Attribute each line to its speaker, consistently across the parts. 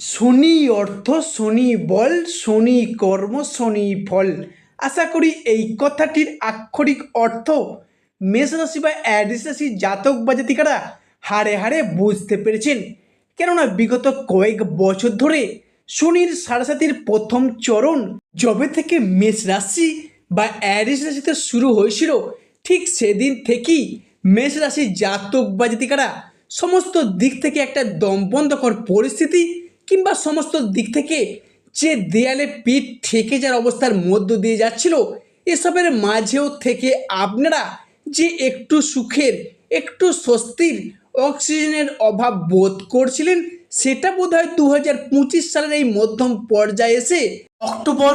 Speaker 1: শনি অর্থ শনি বল, শনি কর্ম, শনি ফল। আশা করি এই কথাটির আক্ষরিক অর্থ মেষ রাশি বা অ্যাডিস রাশি জাতক বা জাতিকারা হাড়ে হাড়ে বুঝতে পেরেছেন। কেননা বিগত কয়েক বছর ধরে শনির সারাসাতির প্রথম চরণ যবে থেকে মেষ রাশি বা অ্যাডিস রাশিতে শুরু হয়েছিল, ঠিক সেদিন থেকেই মেষ রাশি জাতক বা জাতিকারা সমস্ত দিক থেকে একটা দমবন্ধকর পরিস্থিতি কিংবা সমস্ত দিক থেকে যে দেয়ালে পিঠ ঠেকে যাওয়ার অবস্থার মধ্য দিয়ে যাচ্ছিল, এসবের মাঝেও থেকে আপনারা যে একটু সুখের, একটু স্বস্তির অক্সিজেনের অভাব বোধ করছিলেন, সেটা বোধ হয় দু হাজার পঁচিশ সালের এই মধ্যম পর্যায়ে এসে অক্টোবর,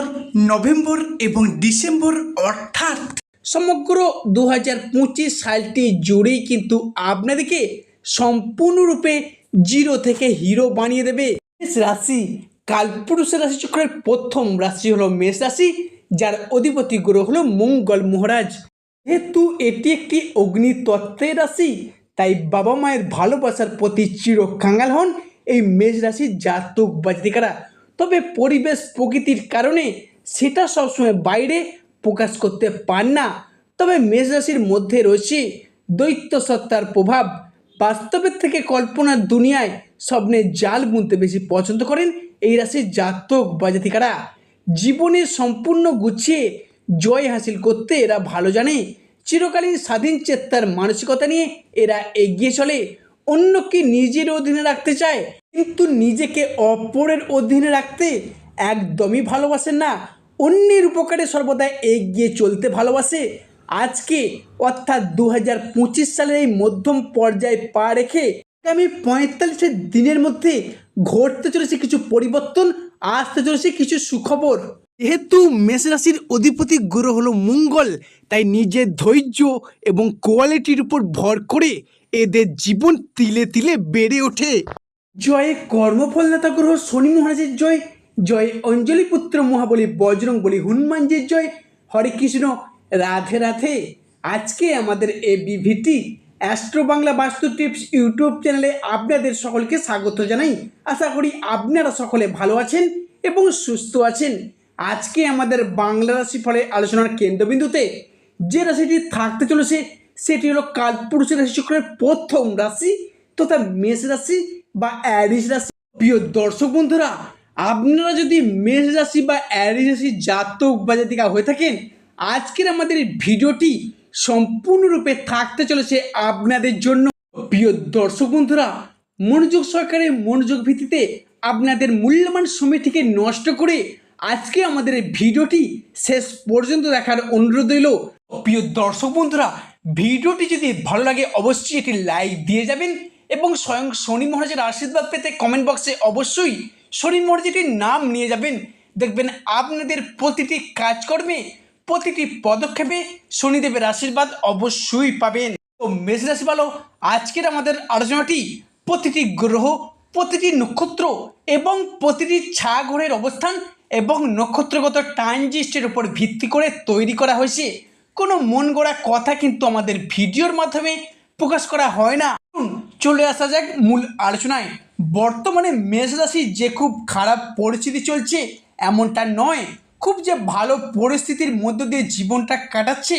Speaker 1: নভেম্বর এবং ডিসেম্বর অর্থাৎ সমগ্র দু হাজার পঁচিশ সালটি জুড়েই কিন্তু আপনাদেরকে সম্পূর্ণরূপে জিরো থেকে হিরো বানিয়ে দেবে। মেষ রাশি। কালপুরুষের রাশি চক্রের প্রথম রাশি হলো মেষ রাশি, যার অধিপতি গ্রহ হলো মঙ্গল মহারাজ। যেহেতু এটি একটি অগ্নি তত্ত্বের রাশি, তাই বাবা মায়ের ভালোবাসার প্রতি চির কাঙ্গাল হন এই মেষ রাশির জাতক বাজিকারা তবে পরিবেশ প্রকৃতির কারণে সেটা সবসময় বাইরে প্রকাশ করতে পান না। তবে মেষ রাশির মধ্যে রয়েছে দৈত্য সত্তার প্রভাব বাস্তবের থেকে কল্পনার দুনিয়ায় স্বপ্নে জাল বুনতে বেশি পছন্দ করেন এই রাশির জাতক বা জাতিকারা। জীবনে সম্পূর্ণ গুছিয়ে জয় হাসিল করতে এরা ভালো জানে। চিরকালীন স্বাধীন চেত্তার মানসিকতা নিয়ে এরা এগিয়ে চলে। অন্যকে নিজের অধীনে রাখতে চায়, কিন্তু নিজেকে অপরের অধীনে রাখতে একদমই ভালোবাসেন না। অন্যের উপকারে সর্বদা এগিয়ে চলতে ভালোবাসে। আজকে অর্থাৎ দু হাজার পঁচিশ সালের এই মধ্যম পর্যায়ে পা রেখে আগামী পঁয়তাল্লিশের দিনের মধ্যে ঘটতে চলেছে কিছু পরিবর্তন, আসতে চলেছে কিছু সুখবর। যেহেতু মেষ রাশির অধিপতি গ্রহ হলো মঙ্গল, তাই নিজের ধৈর্য এবং কোয়ালিটির উপর ভর করে এদের জীবন তিলে তিলে বেড়ে ওঠে। জয় কর্মফলদাতা গ্রহ শনি মহারাজের জয় জয় অঞ্জলি পুত্র মহাবলী বজরং বলি হনুমানজির জয়, হরে কৃষ্ণ রাধে রাধে। আজকে আমাদের এ বিভিটি অ্যাস্ট্রো বাংলা বাস্তু টিপস ইউটিউব চ্যানেলে আপনাদের সকলকে স্বাগত জানাই। আশা করি আপনারা সকলে ভালো আছেন এবং সুস্থ আছেন। আজকে আমাদের বাংলা রাশি ফলে আলোচনার কেন্দ্রবিন্দুতে যে রাশিটি থাকতে চলেছে, সেটি হলো কালপুরুষের রাশি চক্রের প্রথম রাশি তথা মেষ রাশি বা অ্যারিস রাশি। প্রিয় দর্শক বন্ধুরা, আপনারা যদি মেষ রাশি বা অ্যারিস রাশি জাতক বা জাতিকা হয়ে থাকেন আজকের আমাদের ভিডিওটি সম্পূর্ণরূপে থাকতে চলেছে আপনাদের জন্য। প্রিয় দর্শক বন্ধুরা, মনোযোগ সহকারে মনোযোগ ভিত্তিতে আপনাদের মূল্যবান সময়টিকে নষ্ট করে আজকে আমাদের ভিডিওটি শেষ পর্যন্ত দেখার অনুরোধ রইল। প্রিয় দর্শক বন্ধুরা, ভিডিওটি যদি ভালো লাগে, অবশ্যই একটি লাইক দিয়ে যাবেন এবং স্বয়ং শনি মহারাজের আশীর্বাদ পেতে কমেন্ট বক্সে অবশ্যই শনি মহারাজটির নাম নিয়ে যাবেন। দেখবেন আপনাদের প্রতিটি কাজকর্মে প্রতিটি পদক্ষেপে শনিদেবের আশীর্বাদ অবশ্যই পাবেন। তো মেষ রাশি ভালো আজকের আমাদের আলোচনাটি প্রতিটি গ্রহ, প্রতিটি নক্ষত্র এবং প্রতিটি ছা গ্রহের অবস্থান এবং নক্ষত্রগত ট্রানজিস্টের উপর ভিত্তি করে তৈরি করা হয়েছে। কোনো মন গড়া কথা কিন্তু আমাদের ভিডিওর মাধ্যমে প্রকাশ করা হয় না। চলে আসা যাক মূল আলোচনায়। বর্তমানে মেষ রাশি যে খুব খারাপ পরিস্থিতি চলছে, এমনটা নয়। খুব যে ভালো পরিস্থিতির মধ্য দিয়ে জীবনটা কাটাচ্ছে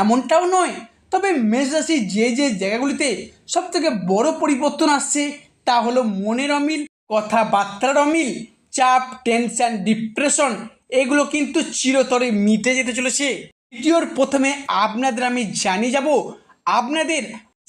Speaker 1: এমনটাও নয়। তবে মেষ রাশি যে যে জায়গাগুলিতে সব থেকে বড় পরিবর্তন আসছে তা হলো মনের অমিল, কথাবার্তার অমিল, চাপ টেনশন ডিপ্রেশন এগুলো কিন্তু চিরতরে মিটে যেতে চলেছে। ভিডিওর প্রথমে আপনাদের আমি জানিয়ে যাব, আপনাদের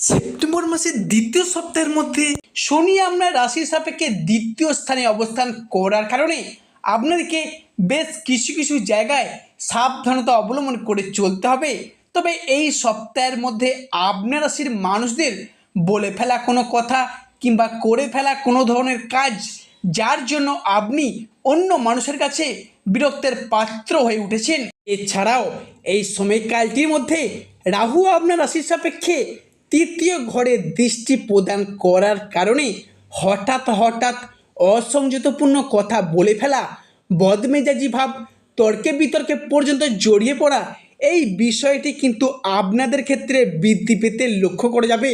Speaker 1: সেপ্টেম্বর মাসের দ্বিতীয় সপ্তাহের মধ্যে শনি আপনার রাশির সাপেক্ষে দ্বিতীয় স্থানে অবস্থান করার কারণে আপনাদেরকে বেশ কিছু কিছু জায়গায় সাবধানতা অবলম্বন করে চলতে হবে। তবে এই সপ্তাহের মধ্যে আপনার রাশির মানুষদের বলে ফেলা কোনো কথা কিংবা করে ফেলা কোনো ধরনের কাজ, যার জন্য আপনি অন্য মানুষের কাছে বিরক্তের পাত্র হয়ে উঠেছেন। এছাড়াও এই সময়কালটির মধ্যে রাহু আপনার রাশির সাপেক্ষে তৃতীয় ঘরে দৃষ্টি প্রদান করার কারণে হঠাৎ হঠাৎ অসংযতপূর্ণ কথা বলে ফেলা, বদমেজাজি ভাব তর্কে বিতর্কে পর্যন্ত জড়িয়ে পড়া, এই বিষয়টি কিন্তু আপনাদের ক্ষেত্রে বৃদ্ধি পেতে লক্ষ্য করা যাবে।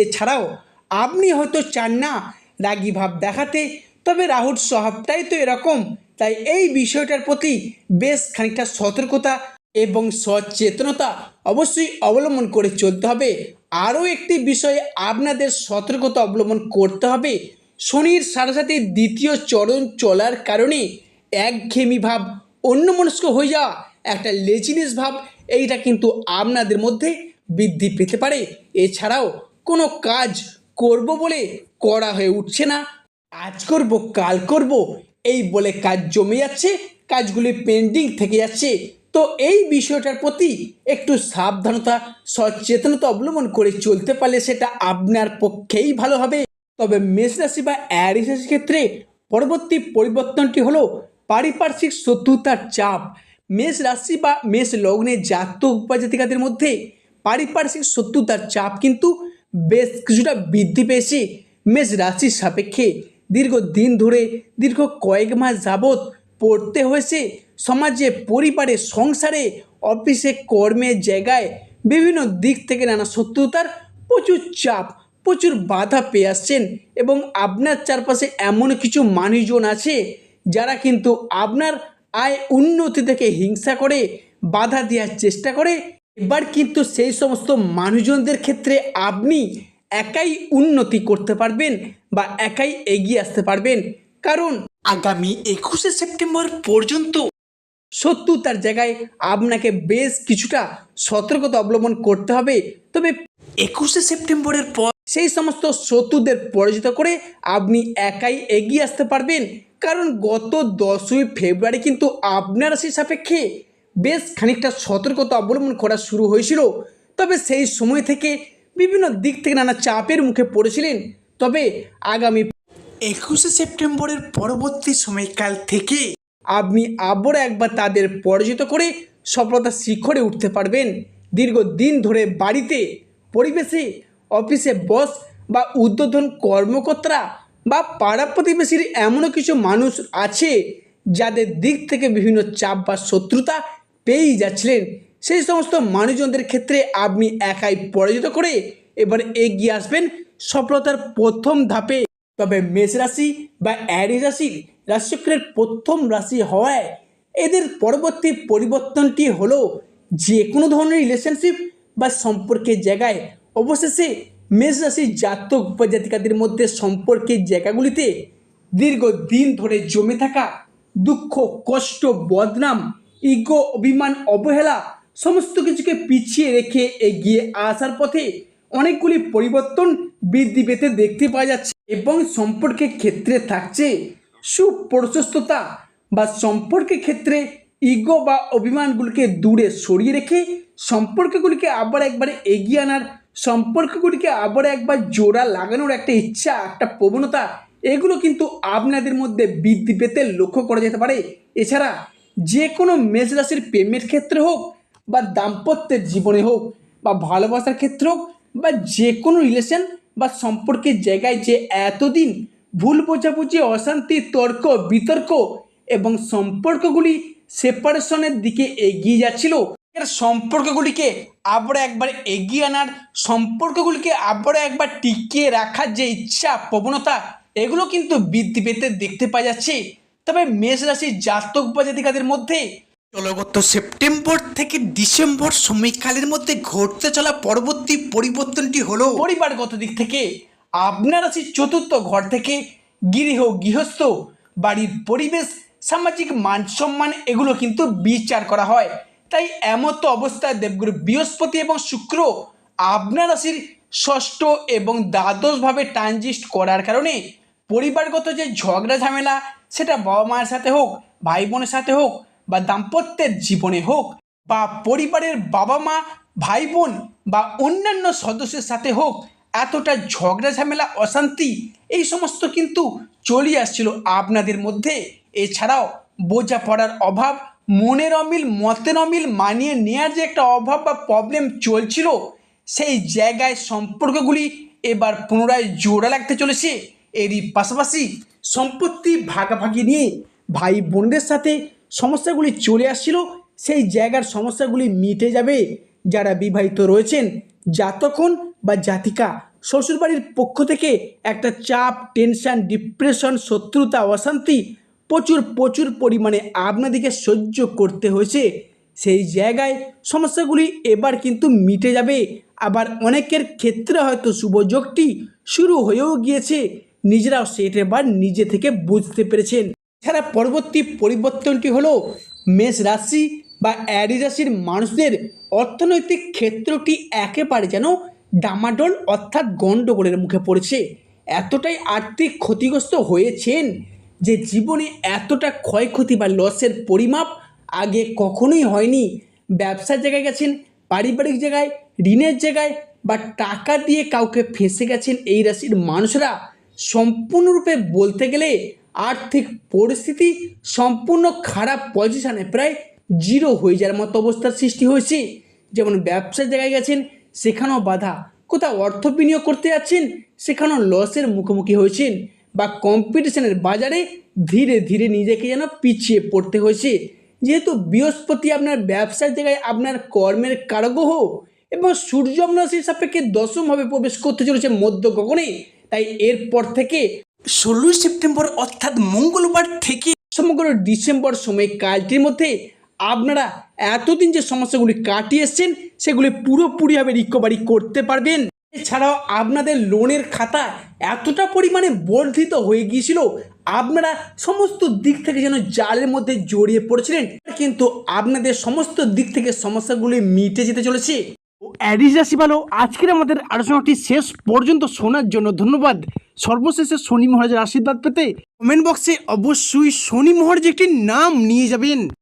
Speaker 1: এছাড়াও, আপনি হয়তো চান না রাগী ভাব দেখাতে, তবে রাহুর স্বভাবটাই তো এরকম, তাই এই বিষয়টার প্রতি বেশ খানিকটা সতর্কতা এবং সচেতনতা অবশ্যই অবলম্বন করে চলতে হবে। আরও একটি বিষয়ে আপনাদের সতর্কতা অবলম্বন করতে হবে শনির সাথে সাথে দ্বিতীয় চরণ চলার কারণে একঘেয়েমি ভাব অন্যমনস্ক হয়ে যাওয়া, একটা লেজিনেস ভাব, এইটা কিন্তু আপনাদের মধ্যে বৃদ্ধি পেতে পারে। এছাড়াও কোনো কাজ করব বলে করা হয়ে উঠছে না। আজ করব, কাল করব, এই বলে কাজ জমে যাচ্ছে, কাজগুলি পেন্ডিং থেকে যাচ্ছে। তো এই বিষয়টার প্রতি একটু সাবধানতা, সচেতনতা অবলম্বন করে চলতে পারলে সেটা আপনার পক্ষেই ভালো হবে। তবে মেষ রাশি বা অ্যারিস রাশির ক্ষেত্রে পরবর্তী পরিবর্তনটি হলো পারিপার্শ্বিক শত্রুতার চাপ। মেষ রাশি বা মেষ লগ্নে জাতক বা জাতিকাদের মধ্যে পারিপার্শ্বিক শত্রুতার চাপ কিন্তু বেশ কিছুটা বৃদ্ধি পেয়েছে মেষ রাশির সাপেক্ষে। দীর্ঘ দিন ধরে, দীর্ঘ কয়েক মাস যাবৎ পড়তে হয়েছে। সমাজে, পরিবারে, সংসারে, অফিসে কর্মের জায়গায় বিভিন্ন দিক থেকে নানা শত্রুতার প্রচুর চাপ। প্রচুর বাধা পেয়ে আসছেন এবং আপনার চারপাশে এমন কিছু মানুষজন আছে যারা কিন্তু আপনার আয় উন্নতি থেকে হিংসা করে, বাধা দেওয়ার চেষ্টা করে। এবার কিন্তু সেই সমস্ত মানুষজনদের ক্ষেত্রে আপনি একাই উন্নতি করতে পারবেন বা একাই এগিয়ে আসতে পারবেন। কারণ আগামী একুশে সেপ্টেম্বর পর্যন্ত সত্য তার জায়গায় আপনাকে বেশ কিছুটা সতর্কতা অবলম্বন করতে হবে। তবে একুশে সেপ্টেম্বরের পর সেই সমস্ত শত্রুদের পরাজিত করে আপনি একাই এগিয়ে আসতে পারবেন। কারণ গত দশই ফেব্রুয়ারি কিন্তু আপনার রাশির সাপেক্ষে বেশ খানিকটা সতর্কতা অবলম্বন করা শুরু হয়েছিল। তবে সেই সময় থেকে বিভিন্ন দিক থেকে নানা চাপের মুখে পড়েছিলেন। তবে আগামী একুশে সেপ্টেম্বরের পরবর্তী সময়কাল থেকে আপনি আবারও একবার তাদের পরাজিত করে সফলতার শিখরে উঠতে পারবেন। দীর্ঘদিন ধরে বাড়িতে, পরিবেশে অফিসে বস বা উদ্বোধন কর্মকর্তা বা পাড়া প্রতিবেশীর এমনও কিছু মানুষ আছে যাদের দিক থেকে বিভিন্ন চাপ বা শত্রুতা পেয়েই যাচ্ছিলেন। সেই সমস্ত মানুষজনদের ক্ষেত্রে আপনি একাই পরাজিত করে এবার এগিয়ে আসবেন সফলতার প্রথম ধাপে। তবে মেষ রাশি বা অ্যারি রাশি রাশিচক্রের প্রথম রাশি হওয়ায় এদের পরবর্তী পরিবর্তনটি হলো যে কোনো ধরনের রিলেশনশিপ বা সম্পর্কের জায়গায় অবশেষে মেষ রাশির জাতক বা জাতিকাদের মধ্যে সম্পর্কের জায়গাগুলিতে দীর্ঘদিন ধরে জমে থাকা দুঃখ, কষ্ট, বদনাম, ইগো, অভিমান, অবহেলা সমস্ত কিছুকে পিছিয়ে রেখে এগিয়ে আসার পথে অনেকগুলি পরিবর্তন বৃদ্ধি পেতে দেখতে পাওয়া যাচ্ছে এবং সম্পর্কের ক্ষেত্রে থাকছে সুপ্রশস্ততা বা সম্পর্কের ক্ষেত্রে ইগো বা অভিমানগুলিকে দূরে সরিয়ে রেখে সম্পর্কগুলিকে আবার একবারে এগিয়ে আনার, সম্পর্কগুলিকে আবার একবার জোড়া লাগানোর একটা ইচ্ছা, একটা প্রবণতা, এগুলো কিন্তু আপনাদের মধ্যে বৃদ্ধি পেতে লক্ষ্য করা যেতে পারে। এছাড়া যে কোনো মেষ রাশির প্রেমের ক্ষেত্রে হোক বা দাম্পত্যের জীবনে হোক বা ভালোবাসার ক্ষেত্রে হোক বা যে কোনো রিলেশন বা সম্পর্কের জায়গায় যে এতদিন ভুল বোঝাবুঝি, অশান্তি, তর্ক, বিতর্ক এবং সম্পর্কগুলি সেপারেশনের দিকে এগিয়ে যাচ্ছিল। এর সম্পর্কগুলিকে আবার একবার এগিয়ে আনার সম্পর্কগুলিকে আবার একবার টিকিয়ে রাখার যে ইচ্ছা প্রবণতা এগুলো কিন্তু বৃদ্ধি পেতে দেখতে পাওয়া যাচ্ছে। তবে মেষ রাশির জাতক বা জাতিকাদের মধ্যে চলগত সেপ্টেম্বর থেকে ডিসেম্বর সময়কালের মধ্যে ঘটতে চলা পরবর্তী পরিবর্তনটি হলো পরিবারগত দিক থেকে আপনার রাশির চতুর্থ ঘর থেকে গৃহ গৃহস্থ বাড়ির পরিবেশ সামাজিক মান সম্মান এগুলো কিন্তু বিচার করা হয়। তাই এমত অবস্থায় দেবগুরু বৃহস্পতি এবং শুক্র আপনার রাশির ষষ্ঠ এবং দ্বাদশভাবে ট্রানজিস্ট করার কারণে পরিবারগত যে ঝগড়া ঝামেলা, সেটা বাবা মায়ের সাথে হোক, ভাই বোনের সাথে হোক বা দাম্পত্যের জীবনে হোক বা পরিবারের বাবা মা, ভাই বোন বা অন্যান্য সদস্যের সাথে হোক, এতটা ঝগড়া ঝামেলা, অশান্তি, এই সমস্ত কিন্তু চলে আসছিল আপনাদের মধ্যে। এছাড়াও বোঝাপড়ার অভাব, মনের অমিল, মতের অমিল মানিয়ে নেওয়ার যে একটা অভাব বা প্রবলেম চলছিল, সেই জায়গায় সম্পর্কগুলি এবার পুনরায় জোড়া লাগতে চলেছে। এরই পাশাপাশি সম্পত্তি ভাগাভাগি নিয়ে ভাই বোনদের সাথে সমস্যাগুলি চলে আসছিল, সেই জায়গার সমস্যাগুলি মিটে যাবে। যারা বিবাহিত রয়েছেন জাতকন বা জাতিকা, শ্বশুরবাড়ির পক্ষ থেকে একটা চাপ টেনশন ডিপ্রেশন শত্রুতা, অশান্তি প্রচুর প্রচুর পরিমাণে আপনাদেরকে সহ্য করতে হয়েছে। সেই জায়গায় সমস্যাগুলি এবার কিন্তু মিটে যাবে। আবার অনেকের ক্ষেত্রে হয়তো শুভযোগটি শুরু হয়েও গিয়েছে। নিজেরাও সেটা এবার নিজে থেকে বুঝতে পেরেছেন। এছাড়া পরবর্তী পরিবর্তনটি হলো মেষ রাশি বা অ্যারি রাশির মানুষদের অর্থনৈতিক ক্ষেত্রটি একেবারে যেন ডামাডোল অর্থাৎ গণ্ডগোলের মুখে পড়েছে। এতটাই আর্থিক ক্ষতিগ্রস্ত হয়েছেন। যে জীবনে এতটা ক্ষয়ক্ষতি বা লসের পরিমাপ আগে কখনোই হয়নি। ব্যবসার জায়গায় গেছেন, পারিবারিক জায়গায়, ঋণের জায়গায় বা টাকা দিয়ে কাউকে ফেসে গেছেন এই রাশির মানুষরা, সম্পূর্ণরূপে বলতে গেলে আর্থিক পরিস্থিতি সম্পূর্ণ খারাপ পজিশানে প্রায় জিরো হয়ে যাওয়ার মতো অবস্থার সৃষ্টি হয়েছে। যেমন ব্যবসার জায়গায় গেছেন, সেখানেও বাধা। কোথাও অর্থ বিনিয়োগ করতে যাচ্ছেন, সেখানেও লসের মুখোমুখি হয়েছেন। বা কম্পিটিশনের বাজারে ধীরে ধীরে নিজেকে যেন পিছিয়ে পড়তে হয়েছে। যেহেতু বৃহস্পতি আপনার ব্যবসার জায়গায় আপনার কর্মের কারগ্রহ এবং সূর্য রাশির সাপেক্ষে দশমভাবে প্রবেশ করতে চলেছে মধ্য গগনে তাই এরপর থেকে ষোলোই সেপ্টেম্বর অর্থাৎ মঙ্গলবার থেকে সমগ্র ডিসেম্বর সময় কালটির মধ্যে আপনারা এতদিন যে সমস্যাগুলি কাটিয়ে এসছেন সেগুলি পুরোপুরিভাবে রিকভারি করতে পারবেন। এছাড়াও আপনাদের লোনের খাতা এতটা পরিমাণে বর্ধিত হয়ে গিয়েছিল, আপনারা সমস্ত দিক থেকে যেন জালের মধ্যে জড়িয়ে পড়েছিলেন কিন্তু আপনাদের সমস্ত দিক থেকে সমস্যাগুলি মিটে যেতে চলেছে। অ্যাডিস রাশি ভালো আজকের আমাদের আলোচনাটি শেষ পর্যন্ত শোনার জন্য ধন্যবাদ। সর্বশেষে শনি মহারাজের আশীর্বাদ পেতে কমেন্ট বক্সে অবশ্যই শনি মহারাজ একটি নাম নিয়ে যাবেন।